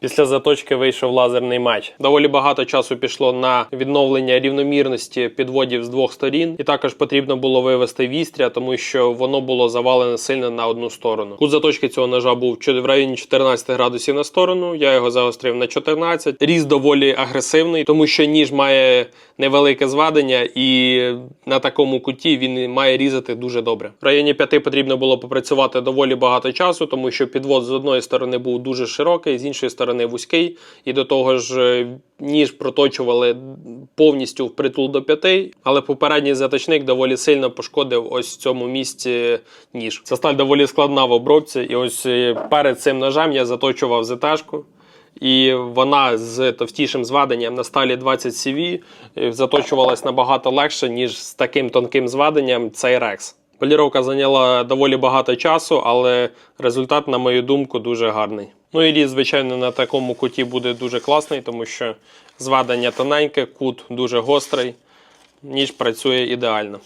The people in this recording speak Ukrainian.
Після заточки вийшов лазерний меч. Доволі багато часу пішло на відновлення рівномірності підводів з двох сторін, і також потрібно було вивести вістря, тому що воно було завалене сильно на одну сторону. Кут заточки цього ножа був в районі 14 градусів на сторону. Я його загострив на 14. Різ доволі агресивний, тому що ніж має невелике зведення, і на такому куті він має різати дуже добре. В районі 5 потрібно було попрацювати доволі багато часу, тому що підвод з одної сторони був дуже широкий, з іншої сторони вузький, і до того ж е, ніж проточували повністю впритул до п'яти, але попередній заточник доволі сильно пошкодив ось в цьому місці ніж. Ця сталь доволі складна в обробці, і ось е, перед цим ножем я заточував ЗТшку. І вона з товстішим зведенням на сталі 20 CV е, заточувалась набагато легше, ніж з таким тонким зведенням цей Rex. Поліровка зайняла доволі багато часу, але результат, на мою думку, дуже гарний. Ну і різ, звичайно, на такому куті буде дуже класний, тому що зведення тоненьке, кут дуже гострий, ніж працює ідеально.